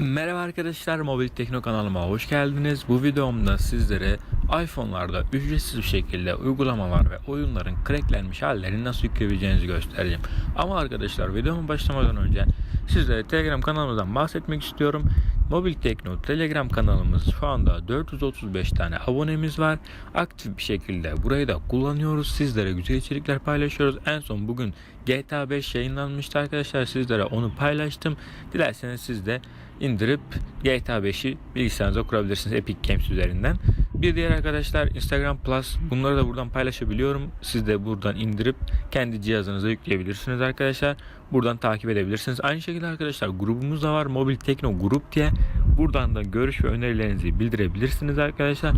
Merhaba arkadaşlar, Mobil Tekno kanalıma hoş geldiniz. Bu videomda sizlere iPhone'larda ücretsiz bir şekilde uygulamalar ve oyunların cracklenmiş hallerini nasıl yükleyebileceğinizi göstereceğim. Ama arkadaşlar videomun başlamadan önce sizlere Telegram kanalımızdan bahsetmek istiyorum. Mobil Tekno Telegram kanalımız şu anda 435 tane abonemiz var. Aktif bir şekilde burayı da kullanıyoruz. Sizlere güzel içerikler paylaşıyoruz. En son bugün GTA 5 yayınlanmıştı arkadaşlar. Sizlere onu paylaştım. Dilerseniz siz de indirip GTA 5'i bilgisayarınıza kurabilirsiniz Epic Games üzerinden. Bir diğer arkadaşlar Instagram Plus bunları da buradan paylaşabiliyorum. Siz de buradan indirip kendi cihazınıza yükleyebilirsiniz arkadaşlar. Buradan takip edebilirsiniz. Aynı şekilde arkadaşlar grubumuz da var. Mobil Tekno Grup diye. Buradan da görüş ve önerilerinizi bildirebilirsiniz arkadaşlar.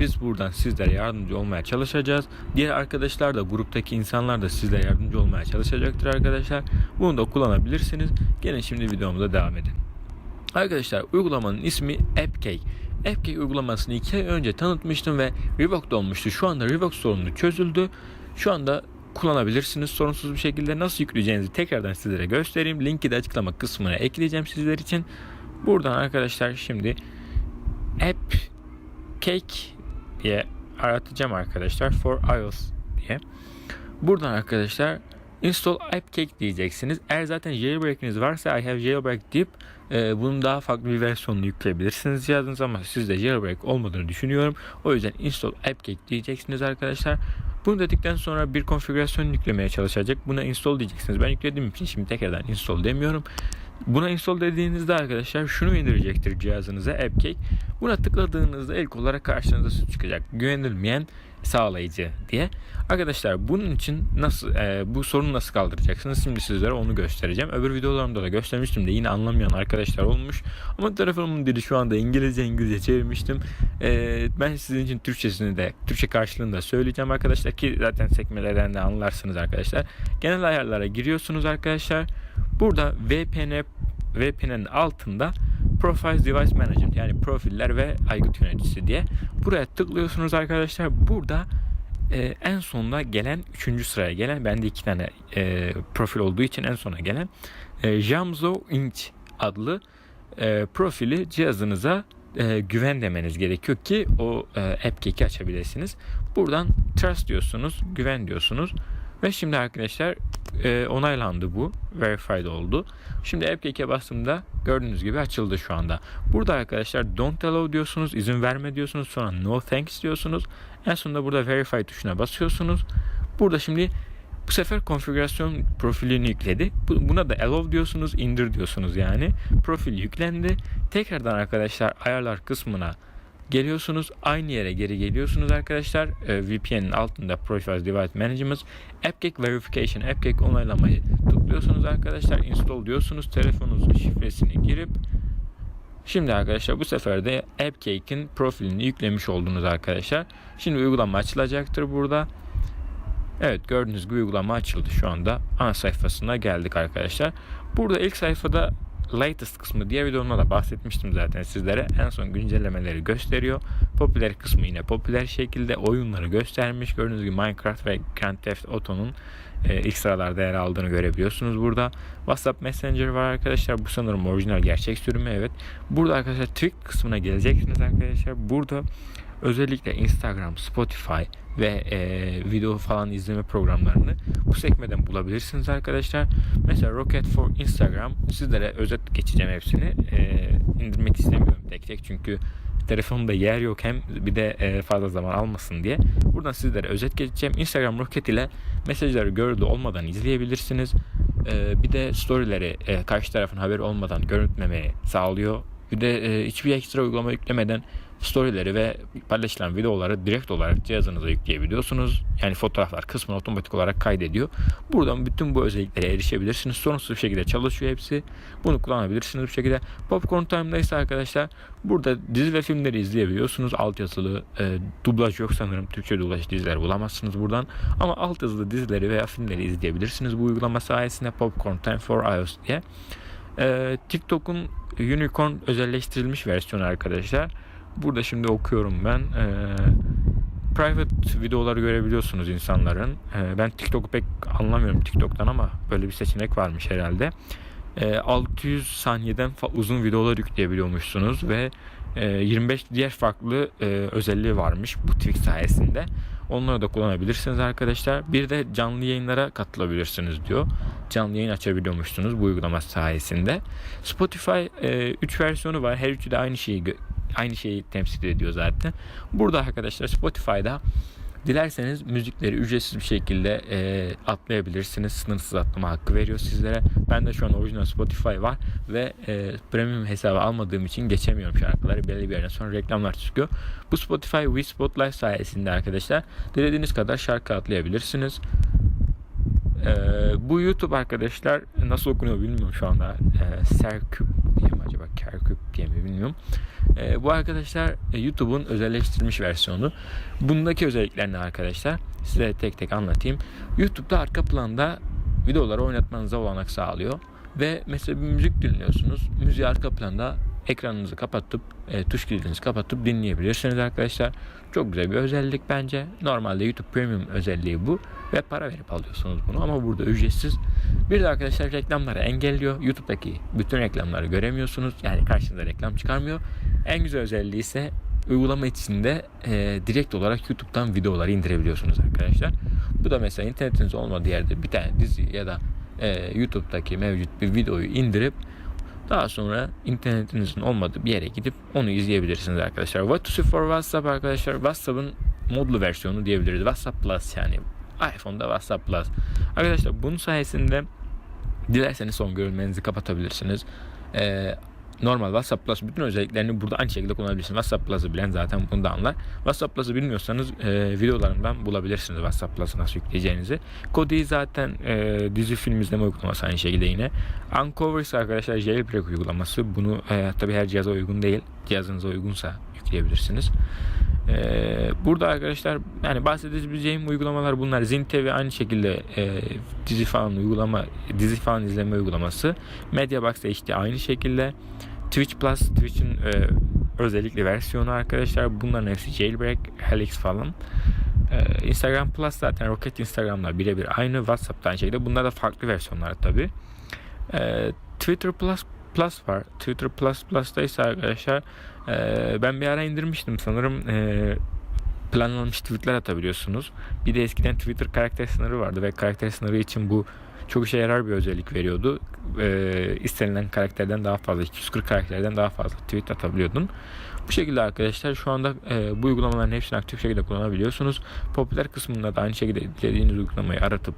Biz buradan sizlere yardımcı olmaya çalışacağız. Diğer arkadaşlar da gruptaki insanlar da sizlere yardımcı olmaya çalışacaktır arkadaşlar. Bunu da kullanabilirsiniz. Gelin şimdi videomuza devam edelim. Arkadaşlar uygulamanın ismi AppCake. AppCake uygulamasını 2 ay önce tanıtmıştım ve revoked olmuştu. Şu anda revoked sorunu çözüldü. Şu anda kullanabilirsiniz sorunsuz bir şekilde. Nasıl yükleyeceğinizi tekrardan sizlere göstereyim. Linki de açıklama kısmına ekleyeceğim sizler için. Buradan arkadaşlar şimdi AppCake diye aratacağım arkadaşlar for iOS diye. Buradan arkadaşlar install AppCake diyeceksiniz. Eğer zaten jailbreak'iniz varsa I have jailbreak deyip e, bunun daha farklı bir versiyonunu yükleyebilirsiniz cihazınıza ama sizde jailbreak olmadığını düşünüyorum. O yüzden install AppCake diyeceksiniz arkadaşlar. Bunu dedikten sonra bir konfigürasyon yüklemeye çalışacak. Buna install diyeceksiniz. Ben yüklediğim için şimdi tekrardan install demiyorum. Buna install dediğinizde arkadaşlar şunu indirecektir cihazınıza AppCake. Buna tıkladığınızda ilk olarak karşınıza çıkacak. Güvenilmeyen sağlayıcı diye. Arkadaşlar bunun için nasıl e, bu sorunu nasıl kaldıracaksınız? Şimdi sizlere onu göstereceğim. Öbür videolarımda da göstermiştim de yine anlamayan arkadaşlar olmuş. Ama telefonumun dili şu anda İngilizce İngilizce çevirmiştim. E, ben sizin için Türkçesini de Türkçe karşılığını da söyleyeceğim arkadaşlar ki zaten sekmelerden de anlarsınız arkadaşlar. Genel ayarlara giriyorsunuz arkadaşlar. Burada VPN VPN'in altında Profiles Device Management yani profiller ve aygıt yöneticisi diye. Buraya tıklıyorsunuz arkadaşlar. Burada e, en sonuna gelen 3. sıraya gelen bende iki tane e, profil olduğu için en sona gelen e, Jamzo Inc adlı e, profili cihazınıza e, güven demeniz gerekiyor ki o e, AppCake'i açabilirsiniz. Buradan trust diyorsunuz, güven diyorsunuz. Ve şimdi arkadaşlar e, onaylandı bu. Verified oldu. Şimdi AppCake'e bastığımda gördüğünüz gibi açıldı şu anda. Burada arkadaşlar don't allow diyorsunuz. izin verme diyorsunuz. Sonra no thanks diyorsunuz. En sonunda burada verify tuşuna basıyorsunuz. Burada şimdi bu sefer konfigürasyon profilini yükledi. Buna da allow diyorsunuz, indir diyorsunuz yani. Profil yüklendi. Tekrardan arkadaşlar ayarlar kısmına geliyorsunuz. Aynı yere geri geliyorsunuz arkadaşlar. E, VPN'in altında Profiles Device Management AppCake Verification, AppCake onaylamayı tıklıyorsunuz arkadaşlar. Install diyorsunuz. Telefonunuzun şifresini girip Şimdi arkadaşlar bu sefer de AppCake'in profilini yüklemiş oldunuz arkadaşlar. Şimdi uygulama açılacaktır burada. Evet gördüğünüz gibi uygulama açıldı şu anda. Ana sayfasına geldik arkadaşlar. Burada ilk sayfada latest kısmı diye videomda da bahsetmiştim zaten sizlere. En son güncellemeleri gösteriyor. Popüler kısmı yine popüler şekilde oyunları göstermiş. Gördüğünüz gibi Minecraft ve Grand Theft Auto'nun e, ilk sıralarda yer aldığını görebiliyorsunuz burada. WhatsApp Messenger var arkadaşlar. Bu sanırım orijinal gerçek sürümü evet. Burada arkadaşlar Twitch kısmına geleceksiniz arkadaşlar. Burada özellikle Instagram, Spotify ve e, video falan izleme programlarını bu sekmeden bulabilirsiniz arkadaşlar. Mesela Rocket for Instagram sizlere özet geçeceğim hepsini. E, indirmek istemiyorum tek tek çünkü telefonumda yer yok hem bir de e, fazla zaman almasın diye. Buradan sizlere özet geçeceğim. Instagram Rocket ile mesajları görüldü olmadan izleyebilirsiniz. E, bir de storyleri e, karşı tarafın haberi olmadan görüntülemeyi sağlıyor. Bir de hiçbir ekstra uygulama yüklemeden storyleri ve paylaşılan videoları direkt olarak cihazınıza yükleyebiliyorsunuz. Yani fotoğraflar kısmını otomatik olarak kaydediyor. Buradan bütün bu özelliklere erişebilirsiniz. Sorunsuz bir şekilde çalışıyor hepsi. Bunu kullanabilirsiniz bu şekilde. Popcorn Time'da ise arkadaşlar burada dizi ve filmleri izleyebiliyorsunuz. Altyazılı e, dublaj yok sanırım. Türkçe dublaj diziler bulamazsınız buradan. Ama altyazılı dizileri veya filmleri izleyebilirsiniz bu uygulama sayesinde Popcorn Time for iOS diye. E, TikTok'un Unicorn özelleştirilmiş versiyonu arkadaşlar. Burada şimdi okuyorum ben. Ee, private videoları görebiliyorsunuz insanların. Ee, ben TikTok'u pek anlamıyorum TikTok'tan ama böyle bir seçenek varmış herhalde. e, 600 saniyeden uzun videolar yükleyebiliyormuşsunuz ve e, 25 diğer farklı e, özelliği varmış bu Twitch sayesinde. Onları da kullanabilirsiniz arkadaşlar. Bir de canlı yayınlara katılabilirsiniz diyor. Canlı yayın açabiliyormuşsunuz bu uygulama sayesinde. Spotify 3 versiyonu var. Her üçü de aynı şeyi aynı şeyi temsil ediyor zaten. Burada arkadaşlar Spotify'da Dilerseniz müzikleri ücretsiz bir şekilde e, atlayabilirsiniz. Sınırsız atlama hakkı veriyor sizlere. Ben de şu an orijinal Spotify var ve e, premium hesabı almadığım için geçemiyorum şarkıları. Belli bir yerden sonra reklamlar çıkıyor. Bu Spotify We Spotlight sayesinde arkadaşlar dilediğiniz kadar şarkı atlayabilirsiniz. E, bu YouTube arkadaşlar nasıl okunuyor bilmiyorum şu anda. E, Serküp diye mi acaba? Kerküp diye mi bilmiyorum. E, bu arkadaşlar e, YouTube'un özelleştirilmiş versiyonu. Bundaki özellikler ne arkadaşlar? Size tek tek anlatayım. YouTube'da arka planda videoları oynatmanıza olanak sağlıyor. Ve mesela bir müzik dinliyorsunuz. Müziği arka planda ekranınızı kapatıp e, tuş kilidinizi kapatıp dinleyebilirsiniz arkadaşlar. Çok güzel bir özellik bence. Normalde YouTube Premium özelliği bu ve para verip alıyorsunuz bunu ama burada ücretsiz. Bir de arkadaşlar reklamları engelliyor. YouTube'daki bütün reklamları göremiyorsunuz. Yani karşınıza reklam çıkarmıyor. En güzel özelliği ise uygulama içinde e, direkt olarak YouTube'dan videoları indirebiliyorsunuz arkadaşlar. Bu da mesela internetiniz olmadığı yerde bir tane dizi ya da e, YouTube'daki mevcut bir videoyu indirip daha sonra internetinizin olmadığı bir yere gidip onu izleyebilirsiniz arkadaşlar. What to see for WhatsApp arkadaşlar. WhatsApp'ın modlu versiyonu diyebiliriz. WhatsApp Plus yani iPhone'da WhatsApp Plus. Arkadaşlar bunun sayesinde dilerseniz son görülmenizi kapatabilirsiniz. Ee, normal WhatsApp Plus bütün özelliklerini burada aynı şekilde kullanabilirsiniz. WhatsApp Plus'ı bilen zaten bunu da anlar. WhatsApp Plus'ı bilmiyorsanız e, videolarımdan bulabilirsiniz WhatsApp Plus'ı nasıl yükleyeceğinizi. Kodi zaten e, dizi film izleme uygulaması aynı şekilde yine. Uncover arkadaşlar jailbreak uygulaması. Bunu e, tabi her cihaza uygun değil. Cihazınıza uygunsa yükleyebilirsiniz. Ee, burada arkadaşlar yani bahsedebileceğim uygulamalar bunlar. Zin TV aynı şekilde e, dizi falan uygulama dizi falan izleme uygulaması. Mediabox da işte aynı şekilde. Twitch Plus Twitch'in e, özellikle versiyonu arkadaşlar. Bunların hepsi jailbreak, Helix falan. Ee, Instagram Plus zaten Rocket Instagram'la birebir aynı. WhatsApp'ta aynı şekilde. Bunlar da farklı versiyonlar tabi. Ee, Twitter Plus Plus var. Twitter Plus Plus'ta ise arkadaşlar e, ben bir ara indirmiştim sanırım e, planlanmış tweetler atabiliyorsunuz. Bir de eskiden Twitter karakter sınırı vardı ve karakter sınırı için bu çok işe yarar bir özellik veriyordu. E, istenilen karakterden daha fazla 240 karakterden daha fazla tweet atabiliyordun. Bu şekilde arkadaşlar şu anda e, bu uygulamaların hepsini aktif şekilde kullanabiliyorsunuz. Popüler kısmında da aynı şekilde dilediğiniz uygulamayı aratıp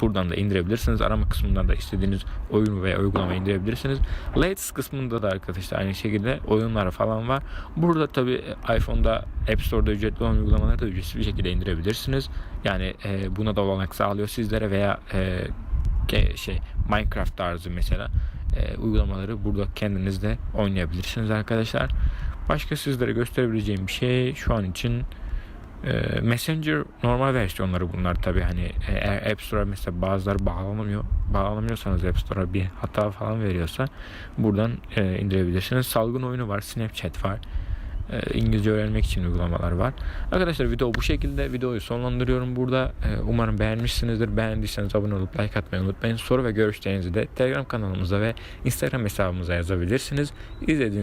buradan da indirebilirsiniz. Arama kısmından da istediğiniz oyun veya uygulama indirebilirsiniz. Latest kısmında da arkadaşlar aynı şekilde oyunlar falan var. Burada tabi iPhone'da App Store'da ücretli olan uygulamaları da ücretsiz bir şekilde indirebilirsiniz. Yani e, buna da olanak sağlıyor sizlere veya e, şey Minecraft tarzı mesela e, uygulamaları burada kendiniz de oynayabilirsiniz arkadaşlar. Başka sizlere gösterebileceğim bir şey şu an için e, Messenger normal versiyonları bunlar tabi hani eğer App Store'a mesela bazıları bağlanamıyor bağlanamıyorsanız App Store'a bir hata falan veriyorsa buradan e, indirebilirsiniz. Salgın oyunu var, Snapchat var. E, İngilizce öğrenmek için uygulamalar var. Arkadaşlar video bu şekilde videoyu sonlandırıyorum burada. E, umarım beğenmişsinizdir. Beğendiyseniz abone olup like atmayı unutmayın. Soru ve görüşlerinizi de Telegram kanalımıza ve Instagram hesabımıza yazabilirsiniz. İzlediğiniz